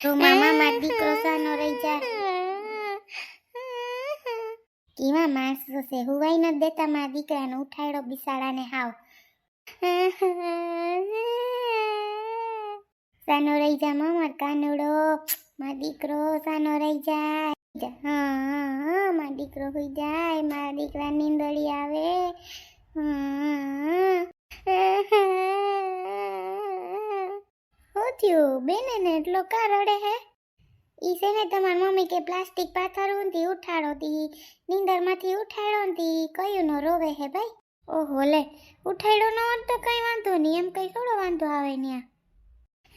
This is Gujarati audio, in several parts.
તો મામા માર દીકરો સાનો રહી જા કેવા માણસો છે હુવાઈ ન દેતા મારા દીકરાને ઉઠાડો બિસાડાને હાવ. સાનો રહી જા મામા કાનુડો. માર દીકરો સાનો રહી જાય. હા હા, હા માર દીકરો હોઈ જાય. મારા દીકરા નીંદળી આવે હા. શું થયું? બેને ને એટલો કા રડે હે? ઈ છે ને તમારી મમ્મી કે પ્લાસ્ટિક પાથરથી ઉઠાડો તી. નીંદરમાંથી ઉઠાડો તી. કયું નો રોવે હે ભાઈ? ઓહો લે, ઉઠાડ્યો ન હોત તો કઈ વાંધો નહીં એમ કઈ થોડો વાંધો આવે ન્યા.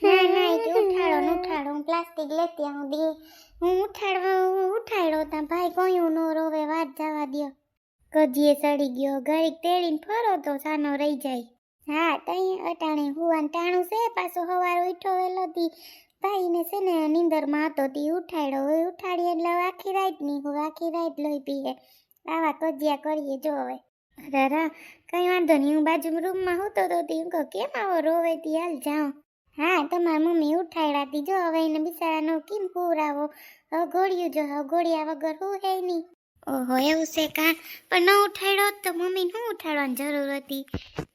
ના ના કે ઉઠાડો ન ઉઠાડો. હું પ્લાસ્ટિક લેતી આવું દી. હું ઉઠાડવા, હું ઉઠાડ્યો તા. ભાઈ, કયું નો રોવે, વાત જવા દ્યો. કજીએ સડી ગયો. ઘડીક તેડીને ફરો તો સાનો રહી જાય. હા, તઈ અટાણે હુવાન ટાણું છે, પાછો હવાર ઉઠો વેલો તી ભાઈને છે ને નીંદરમાં હતો, તી ઉઠાડ્યો હવે ઉઠાડી એટલે આખી રાત નહીં હું આખી રાત લોહી પીએ આવા કજિયા કરીએ જો હવે. રા કઈ વાંધો નહીં, હું બાજુ રૂમમાં હોતો તો તી હું કેમ આવો રોવે તી? હાલ જાઉં હા, તમારી મમ્મી ઉઠાડ્યા તી. જો હવે એને બિચારાનો કેમ પૂરાવો હવે ગોળિયું જો, હવે વગર હું હે નહીં. ઓહો, એવું છે કા? પણ ન ઉઠાડ્યો તો મમ્મી શું ઉઠાડવાની જરૂર હતી?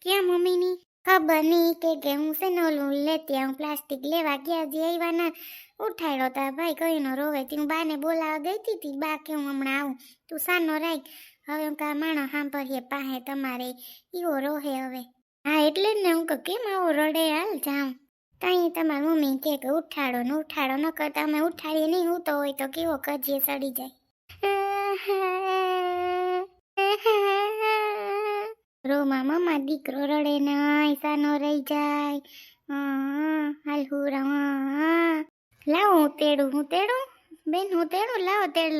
ક્યાં મમ્મીની? ખબર નહીં કે કે હું છે ને ઓલું લેતી આવું પ્લાસ્ટિક લેવા ગયા જે આવ્યા ના ઉઠાડ્યો તા ભાઈ કઈ નો રોવે. તી હું બાને બોલાવા ગઈ હતી તી. બા કે હું હમણાં આવું. તું સાનો રાખ. હવે હું કા માણો સાંભળીએ પાહે તમારે. ઈવો રોહે હવે. હા, એટલે જ ને હું કહું, કેમ આવો રડે? હાલ જાઉં. ત્યાં તમારી મમ્મી કે કે ઉઠાડો ને ઉઠાડો. ન કરતા અમે ઉઠાડીએ નહીં. હું તો હોય તો કેવો કજીએ સડી જાય. રોમા મમ્મા દીકરો રડે નહીં સાનો રહી જાય. હાલ હા. લાવો હું તેડું હું તેડું? બેન હું તેડું? લાવો તેડ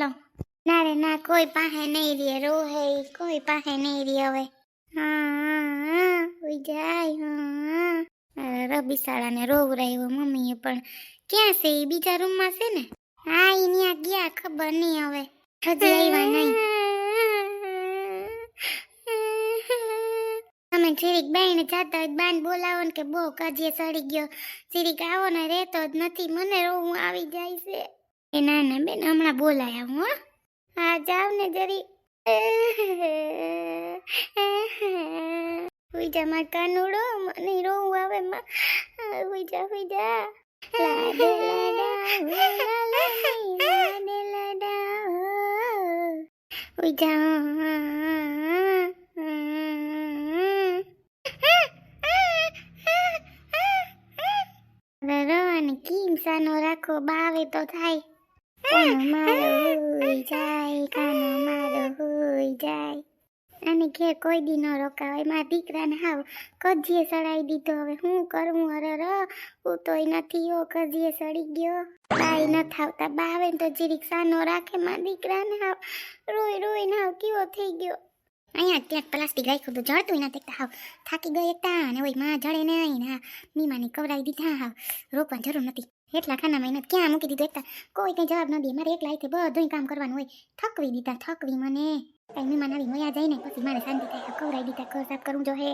ના રે ના કોઈ પાસે નહીં રે રોહે કોઈ પાસે નહીં રે હવે. હા હા, હા ઉઈ જાય હા રબી શાળાને રોવ રહ્યો મમ્મીએ પણ ક્યાં છે એ બીજા રૂમમાં છે ને? હા એની આ ગયા ખબર નહીં હવે. હજી આવ્યા નહીં. જીરીક બેન જાતા હોય બાન બોલાવો ને કે બહુ કાજે સડી ગયો. જીરીક આવો ને રહેતો જ નથી. મને રોવું આવી જાય છે. એ ના ના બેન, હમણાં બોલાય હું હો. હા, જાવ ને જરી. હુઈ જા માર કાનુડો, મને રોવું આવે માં હુઈ જા હુઈ જા. રાખો બાવે તો થાય કાનો મારો હોઈ જાય કાનો મારો હોઈ જાય અને ઘેર કોઈ દી ન રોકાવાય મારા દીકરાને હાવ કજીએ સડાઈ દીધો હવે હું કરવું અરે ર હું તોય નથી ઓ કજીએ સડી ગયો બાઈ ન થાવતા બાવે ને તો જીરીક સાનો રાખે મારા દીકરાને હાવ રોઈ રોઈ હાવ કેવો થઈ ગયો અહીંયા ત્યાં પ્લાસ્ટિક રાખ્યું તો જળતું નથી દેખતા હાવ થાકી ગઈ એકતા અને ઓયમાં જળે નહીં ને મીમાને કવરાઈ દીધા હાવ રોકવાની જરૂર નથી એટલા ખાના મહેનત ક્યાં મૂકી દીધું? એકતા કોઈ કંઈ જવાબ ન દે. મારે એકલા હાથે બધું કામ કરવાનું હોય. થકવી દીધા, થકવી મને. આવી મયા જાય ને, પછી મારે શાંતિ થાય. કવરાઈ દીધા, ઘર સાફ કરવું જો હે.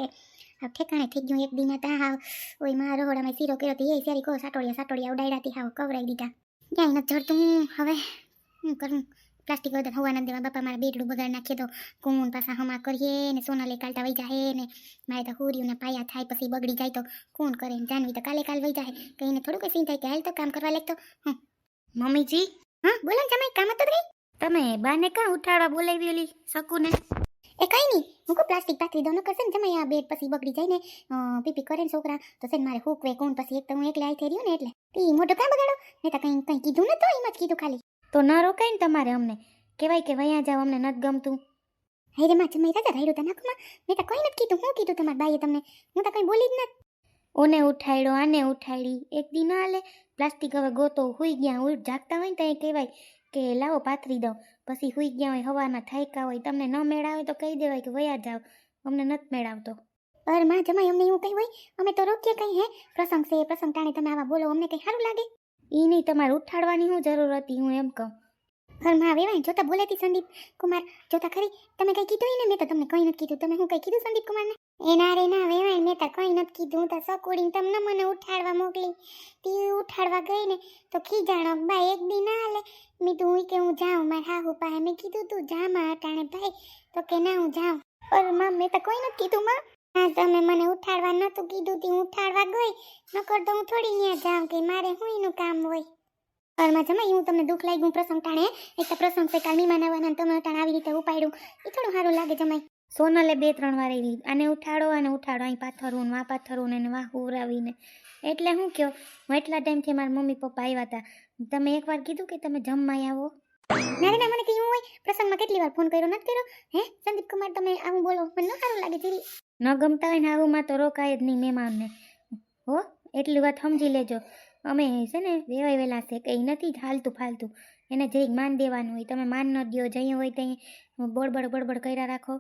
હવે ઠેકાણે થઈ ગયું એક દીમાં તા. હાવ ઓય મારા રહોડામાં શીરો કર્યો તો એ સારી કહો સાટોડિયા સાટોડિયા ઉડાડ્યાથી હાવ કવરાઈ દીધા. ક્યાંય નથી જડતું. હવે શું કરું? પ્લાસ્ટિક વગર હવા નથી દેવા બાપા મારા બેડડું બગાડ નાખીએ તો કોણ પાછા હમા કરીએ ને સોનાલી કાલતા વહી જાય ને મારે તો હુર્યું ને પાયા થાય પછી બગડી જાય તો કોણ કરે ને જાનવી તો કાલે કાલ વહી જાય કહીને થોડું કંઈ સીન થાય કે હાલ તો કામ કરવા લાગતો હમ. મમ્મીજી? હા બોલો ને તમે કામ હતું ગઈ તમે બાને કાં ઉઠાડવા બોલાવી ઓલી શકુને? એ કઈ નહીં હું કો પ્લાસ્ટિક પાથરી દોનો કરશે ને જમાઈ આ બેડ પછી બગડી જાય ને પીપી કરે ને છોકરા તો છે ને મારે હુકવે કોણ પછી એક તો હું એકલે આઈ થઈ રહ્યું ને એટલે. તી મોટો કામ બગાડો મેં તો કઈ કઈ કીધું ને તો એમ જ કીધું ખાલી. તો ન રોકાય ને તમારે અમને. કહેવાય કે વયા જાવ અમને નથી ગમતું. હે રે માં જમાઈ રાજા રાયડું તા નાખમાં મેં તો કઈ નથી કીધું. હું કીધું તમારી બાઈએ તમને? હું તો કઈ બોલી જ નથી. ઓને ઉઠાડ્યો આને ઉઠાડી એક દી ના હાલે પ્લાસ્ટિક હવે ગોતો હુઈ ગયા. હોય જાગતા હોય ને તો એ કહેવાય કે લાવો પાથરી દઉં. પછી હુઈ ગયા હોય હવાના થાયકા હોય તમને ન મેળાવે તો કહી દેવાય કે વયા જાવ અમને નથી મેળાવતો. અરે માં જમાઈ અમને એવું કઈ હોય? અમે તો રોકીએ કઈ હે? પ્રસંગ છે પ્રસંગ ટાણે તમે આવા બોલો. અમને કઈ સારું લાગે? ઈ નહીં, તમારે ઉઠાડવાની શું જરૂર હતી, હું એમ કહું. અરે માં વેવાય જોતા બોલાતી સંદીપ કુમાર, જોતા ખરી? તમે કઈ કીધું ને? મેં તો તમને કઈ નથી કીધું. તમે હું કઈ કીધું સંદીપ કુમારને? એ ના રે, ના વેવાય મેં તો કંઈ નથી કીધું. હું તો સકુડીને તમને મને ઉઠાડવા મોકલી. તી ઉઠાડવા ગઈ ને, તો ખીજાણો, બા, એક દી ના હાલે. મેં તું કે હું જાઉં, મારા હાહુ પાસે. મેં કીધું, તું જા માં અટાણે ભાઈ. તો કે, ના, હું જાઉં. પરમાં મેં તો કોઈ નથી કીધું માં તમે મને ઉઠાડવા નતું કીધું તી ઉઠાડવા ગઈ. નકર તો હું થોડી ન્યા જાઉં કે મારે હું એનું કામ હોય. ઘરમાં જમાઈ હું તમને દુઃખ લાગ્યું પ્રસંગ ટાણે એક તો પ્રસંગ છે, કાલ મીમાન આવવાના તમે ટાણે આવી રીતે ઉપાડ્યું. એ થોડું સારું લાગે જમાઈ. સોનલે બે ત્રણ વાર એવી, આને ઉઠાડો અને ઉઠાડો, અહીં પાથરવું વા પાથરવું ને વાહ ઉરાવીને એટલે હું કહો હું એટલા ટાઈમથી મારા મમ્મી પપ્પા આવ્યા હતા તમે એકવાર કીધું કે તમે જમવા આવો? ના ના મને કહ્યું હોય પ્રસંગમાં કેટલી વાર ફોન કર્યો નથી કર્યો? હે સંદીપ કુમાર તમે આવું બોલો મને ન સારું લાગે જીરી. ન ગમતા હોય ને આવુંમાં તો રોકાય જ નહીં મહેમાનને. હો એટલી વાત સમજી લેજો. અમે છે ને વેવાય વેલા છે કંઈ નથી જ હાલતું ફાલતું. એને જઈ માન દેવાનું હોય તમે માન ન દો જઈ હોય ત્યાં બળબડ બળબડ કર્યા રાખો.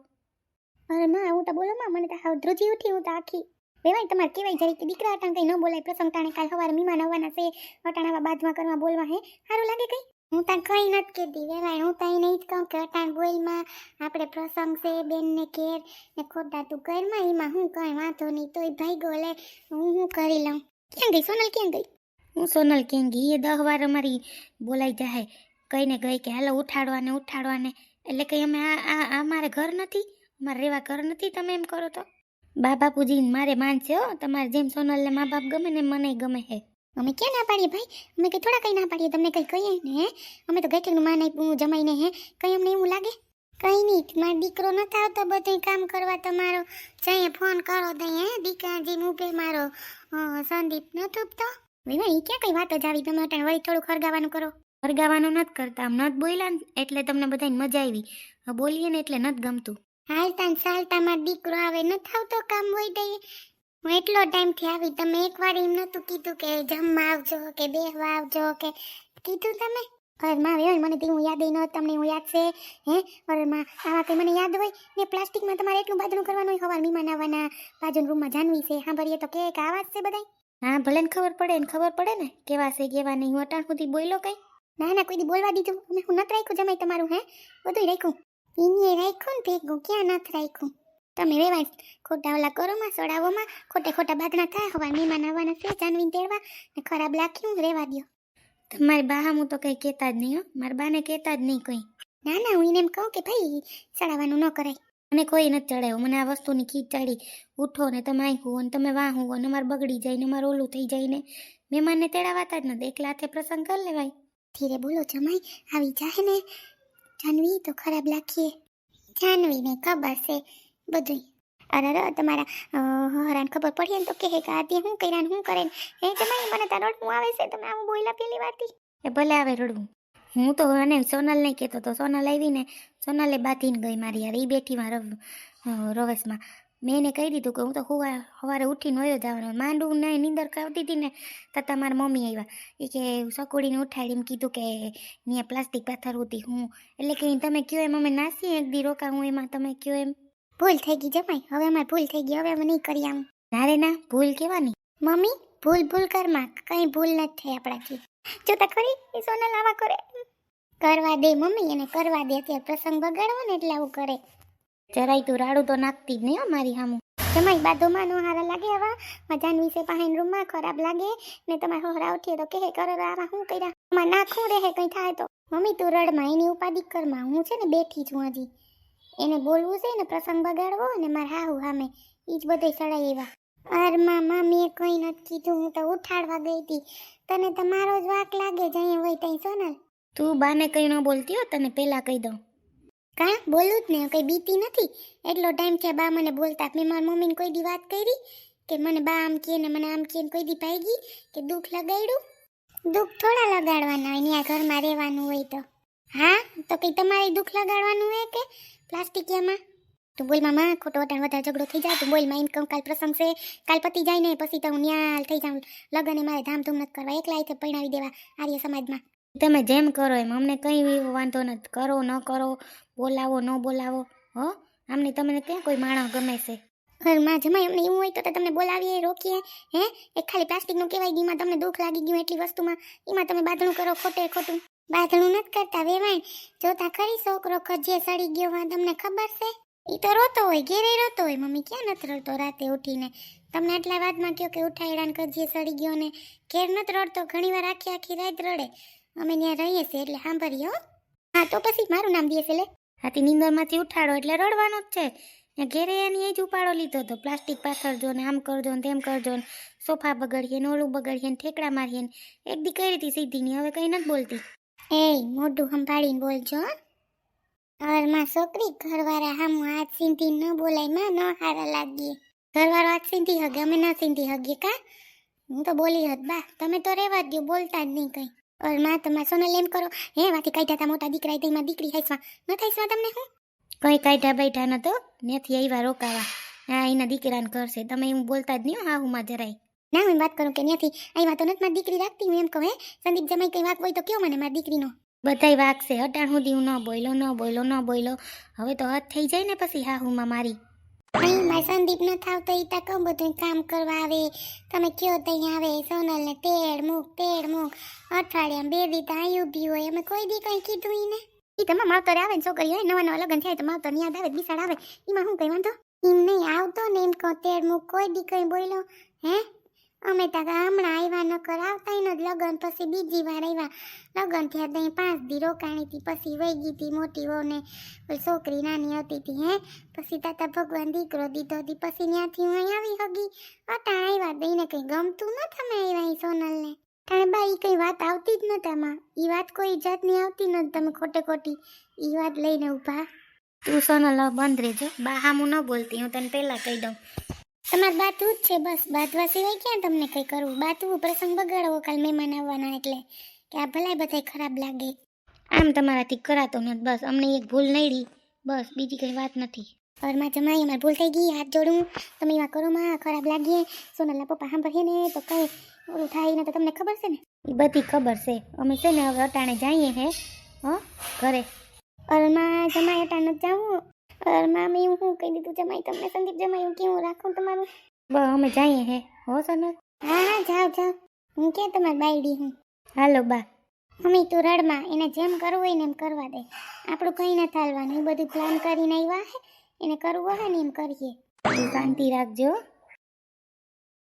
અરે માં હું તો બોલો માં મને તો હાવ ધ્રુજી ઉઠી હું તો આખી. વેવાય તમારે કેવાય જરી કે દીકરા અટાણ કંઈ ન બોલાય પ્રસંગ ટાણે કાલ સવારે મીમાન આવવાના છે અટાણાવા બાદમાં કરવા બોલવા હે? સારું લાગે કઈ? હું તને કઈ નથી કહેતી. વેલા હું તો એને જ કહું કે અટાણ બોલમાં આપણે પ્રસંગ છે, બેનને ઘેર ને ખોટા તું કરમાં એમાં હું કઈ વાંધો નહીં, તોય ભાઈ ગોલે હું હું કરી લઉં? ક્યાં ગઈ? સોનલ ક્યાં ગઈ? હું સોનલ કેંગી એ દહ વાર અમારી બોલાઈ જાય. કહીને ગઈ કે, હાલો, ઉઠાડવાને ઉઠાડવાને. એટલે કંઈ અમે આ આ મારે ઘર નથી? મારે રહેવા ઘર નથી? તમે એમ કરો તો. બા બાપુજી મારે માન છે હો. તમારે જેમ સોનલને મા બાપ ગમે ને મને ગમે હે. અમે ક્યાં ના પાડીએ ભાઈ? અમે કઈ થોડા કઈ ના પાડીએ તમને કઈ કહીએ ને હે? અમે તો ગઈઠેકનું માન આપ્યું જમાઈને હે? કઈ અમને એવું લાગે? કઈ નહીં મારો દીકરો નથી આવતો બધું કામ કરવા તમારો જઈએ ફોન કરો દઈ હે? દીકરાજી મૂકે મારો સંદીપ નથી ઉપતો વિના એ ક્યાં કઈ વાત જ આવી? તમે અટાણે વળી થોડું ખરગાવાનું કરો. ફરગાવાનું નથી કરતા આમ નથી બોલ્યા એટલે તમને બધાને મજા આવી. બોલીએ ને એટલે નથી ગમતું. હાલતા ને ચાલતા મારો દીકરો આવે નથી આવતો કામ હોય દઈએ હું એટલો ટાઈમથી આવી, તમે એકવાર એમ નહોતું કીધું કે જમવા આવજો, કે બેહવા આવજો, કે કીધું તમે? ઘરમાં આવ્યો મને તે હું યાદ ન તમને હું યાદ છે? હે? ઘરમાં આવા કંઈ મને યાદ હોય? ને પ્લાસ્ટિકમાં તમારે એટલું બાજનું કરવાનું હોય, હવાર મહેમાન આવવાના, બાજુના રૂમમાં જાનવી છે, સાંભળીએ તો કે કે જ છે બધાય? હા ભલે ને ખબર પડે ને ખબર પડે ને, કેવા છે, કેવા નહીં, હું અટાણ સુધી બોલ્યો કંઈ? ના ના, કોઈ દી બોલવા દીધું હું નથી રાખ્યું, જમાઈ તમારું, હે? બધું રાખ્યું. એને રાખ્યું ને ભેગું, ક્યાં નથી રાખ્યું? તમે વેવાય ખોટા ઓલા કરોમાં માં ખોટા ખોટે બાદના થાય હવા મહેમાન આવવાના છે, જાનવીને તેડવા, ને ખરાબ લાખ્યું રહેવા દ્યો. તમારી બા હું તો કંઈ કહેતા જ નહીં હો. મારા બાને કહેતા જ નહીં કંઈ. ના ના, હું એને એમ કહું કે ભાઈ, ચડાવવાનું ન કરાય. મને કોઈ નથી ચડાવ્યું. મને આ વસ્તુની ખીચ ચડી. ઉઠો ને તમે અહીં હુવો ને તમે વાહ હુવો ને મારે બગડી જાય ને મારે ઓલું થઈ જાય ને. મહેમાનને તેડાવાતા જ નથી. એકલા હાથે પ્રસંગ કરી લેવાય. ધીરે બોલો, જમાઈ, આવી જાય ને? જાનવી, તો ખરાબ લાખીએ જાનવીને ખબર છે બધું અરે તમારા હરાન ખબર પડી ને તો કહે કે આ તે શું કર્યા શું કરે હે તમારી મને તારો રડવું આવે છે? તમે આવું બોલ્યા પેલી વાતી એ ભલે આવે રડવું. હું તો અને સોનલ નહીં કહેતો તો સોનલ આવીને સોનલે બાંધીને ગઈ મારી યાર એ બેઠી મારો રવેશમાં. મેં એને કહી દીધું કે હું તો હુવા સવારે ઉઠીને વયો જવાનો. માંડું ને નીંદર કરતી હતી ને તો મારા મમ્મી આવ્યા એ કે સકોડીને ઉઠાડીને કીધું કે ત્યાં પ્લાસ્ટિક પાથર હતી હું. એટલે કે તમે કયો એમ? અમે નાસી એક દી રોકા હું એમાં. તમે કયો એમ? ભૂલ થઈ ગઈ જમાઈ. હવે અમારે ભૂલ થઈ ગઈ. હવે અમે નહીં કરી આમ. ના રે, ના. ભૂલ કેવાની? મમ્મી, ભૂલ ભૂલ કરમાં કઈ ભૂલ નથી થઈ આપણાથી. જોતા ખરી, એ સોનલ આવા કરે. કરવા દે મમ્મી, એને કરવા દે. અત્યારે પ્રસંગ બગાડવો ને એટલે આવું કરે. જરાય તું રાડું તો નાખતી જ નહીં મારી સામું તમારી બાધોમાં નો હારા લાગે આવા? મજાન વિશે પાහිન રૂમમાં ખરાબ લાગે? ને તમારે હોરા ઉઠીએ તો કહે, કરો આવા શું કર્યા? માં નાખું રહે, કંઈ થાય તો. મમ્મી, તું રડમાં, એની ઉપાધિ કરમાં હું છે ને બેઠી છું હજી. એને બોલવું છે ને પ્રસંગ બગાડવો ને મારે હાહુ હામે એ જ બધે સડાઈ એવા અર મામા મામીએ કંઈ નથી કીધું હું તો ઉઠાડવા ગઈ હતી. તને તમારો જ વાક લાગે જ અહીંયા હોય ત્યાં સોનલ. તું બાને કંઈ ન બોલતી હો તને પહેલાં કહી દઉં. કાં? બોલું જ ને કંઈ બીતી નથી. એટલો ટાઈમ થયા બા મને બોલતા મેં મારી મમ્મીને કોઈ દી વાત કરી કે મને બા આમ કહે ને મને આમ કહે ને કોઈ દી ભાગી કે દુઃખ લગાડ્યું? દુઃખ થોડા લગાડવાના હોય ત્યાં ઘરમાં રહેવાનું હોય તો. હા? તો કંઈ તમારે દુઃખ લગાડવાનું હોય કે? પ્લાસ્ટિકિયામાં તું બોલ મામા, ખોટો વટાણ વધારે ઝઘડો થઈ જાય, તું બોલમાં એમ કહું કાલ પ્રસંગ છે, કાલ પતી જાય ને, પછી તો હું ન્યાલ થઈ જાઉં. લગન મારે ધામધૂમ નથી કરવા, એકલા અહીંથી પરણાવી દેવા આર્ય સમાજમાં. તમે જેમ કરો એમ, અમને કંઈ વાંધો નથી. કરો, ન કરો, બોલાવો, ન બોલાવો, હો? અમને તમને ક્યાં કોઈ માણસ ગમે છે? ઘરમાં જમાય અમને એવું હોય તો તમને બોલાવીએ, રોકીએ, હે? એક ખાલી પ્લાસ્ટિકનું કહેવાય, એમાં તમને દુઃખ લાગી ગયું એટલી વસ્તુમાં. એમાં તમે બાંધણું કરો, ખોટે ખોટું. બાંધણું નથી કરતા વેવાણ. જોતા ખરી છોકરો ખજે સડી ગયો હોય, તમને ખબર છે? એ તો રોતો હોય, ઘેરે રોતો હોય. મમ્મી ક્યાં નથી રડતો રાતે ઉઠીને? તમને આટલા વાતમાં કહો કે ઉઠાયડા ને સડી ગયો ને ઘેર નથી રડતો ઘણી વાર આખી આખી રાત રડે. અમે ત્યાં રહીએ છીએ, એટલે સાંભળીએ, હો. હા, તો પછી મારું નામ દે છે લે. હાથી નીંદરમાંથી ઉઠાડો, એટલે રડવાનો જ છે. ઘેરે એની એ જ ઉપાડો લીધો હતો. પ્લાસ્ટિક પાથરજો ને આમ કરજો ને તેમ કરજો ને, સોફા બગડીએ ને ઓલું બગડીએ ને ઠેકડા મારીએ ને, એક દી કરી હતી સીધી ની, હવે કંઈ નથી બોલતી. એ મોઢું સંભાળીને બોલજો. ઘરમાં છોકરી, ઘરવાળા હામ હાથ સીંધી ન બોલાય, માં ન હારા લાગીએ ઘરવાળો હાથ સીંધી હગે, અમે ન સીંધી હગીએ કા? હું તો બોલી હત, બા, તમે તો રહેવા દ્યો, બોલતા જ નહીં કઈ. ઓરમાં તમારે સોનલ એમ કરો. હે, વાથી કાઢ્યા તા મોટા દીકરા તેમાં દીકરી હાઈસવા, ન થાઈસવા તમને હું? કંઈ કાઢ્યા બેઠા ન તો ત્યાંથી આવ્યા રોકાવા. હા એના દીકરાને કરશે તમે એમ બોલતા જ નહીં હો હાહુમાં જરાય. ના હું વાત કરું કે ત્યાંથી અહીં તો નથી મારી દીકરી રાખતી હું એમ કહું હે? સંદીપ જમાઈ કઈ વાક હોય તો કયો મને મારી દીકરીનો? બધાય વાગશે અટાણ સુધી હું ન બોલ્યો ન બોલ્યો ન બોલ્યો. હવે તો હદ થઈ જાય ને પછી હાહુમાં મારી. અહીં મારે સંદીપ ન થાવ તો ઈ તા કહું બધું કામ કરવા આવે? તમે કયો તઈ આવે? સોનલ ને તેડ મૂક તેડ મૂક. અઠવાડિયામાં બે દી તો અહીં ઊભી હોય. અમે કોઈ દી કઈ કીધું ને? ઈ તમે માવતર આવે ને છોકરી હોય, નવા નવા લગ્ન થાય તો માવતર યાદ આવે બિસાડ આવે. એમાં હું કઈ વાંધો એમ નહીં આવતો ને એમ કહો તેડ મૂક કોઈ દી કઈ બોલ્યો. હે? અમે તા હમણાં આવ્યા ન કર આવતા જ લગન, પછી બીજી વાર આવ્યા લગન થયા ત્યાં પાંચ દી રોકાણી હતી પછી વહી ગઈ હતી મોટી વહુને. છોકરી નાની હતી તી, હે? પછી તાતા ભગવાન દીકરો દીધો હતી પછી ત્યાંથી હું અહીં આવી હગી. અટાણ આવ્યા દઈને કંઈ ગમતું ન તમે આવ્યા સોનલને. તાણે બા ઈ કઈ વાત આવતી જ નતા માં એ વાત કોઈ જાતની આવતી ન તમે ખોટે ખોટી. એ વાત લઈને ઊભા. તું સોનલ હવે બંધ રહેજો. બા હામું ન બોલતી. હું તને પહેલાં કહી દઉં. તમારે બાતવું જ છે બસ. બાતવા સિવાય ક્યાં તમને કંઈ કરવું? બાતવું પ્રસંગ બગાડવો કાલ મહેમાન આવવાના એટલે કે આ ભલાય બધાય ખરાબ લાગે. આમ તમારાથી કરાતો નથી બસ અમને એક ભૂલ નડી. બસ બીજી કંઈ વાત નથી. ઘરમાં જમાઈ અમારે ભૂલ થઈ ગઈ. હાથ જોડું. તમે એવા કરો માં ખરાબ લાગીએ સોનલના પપ્પા સાંભળીએ ને તો કઈ ઓલું થાય ને તો તમને ખબર છે ને? એ બધી ખબર છે. અમે છે ને હવે અટાણે જઈએ હે હો ઘરે. અરમાં જમાઈ અટાણે જાવું? અરમાં એવું હું કહી દીધું? જમાઈ તમને સંદીપ જમાઈ હું કેવું રાખું તમારું? બ અમે જઈએ હે હો સોનલ. હા હા જાઓ જાઓ. હું કે તમારી બાયડી હું? હાલો બા. અમે તું રડમાં એને જેમ કરવું હોય ને એમ કરવા દે. આપણું કંઈ ના થાલવાનું. એ બધું પ્લાન કરીને આવ્યા હે. એને કરવું હોય ને એમ કરીએ. શાંતિ રાખજો.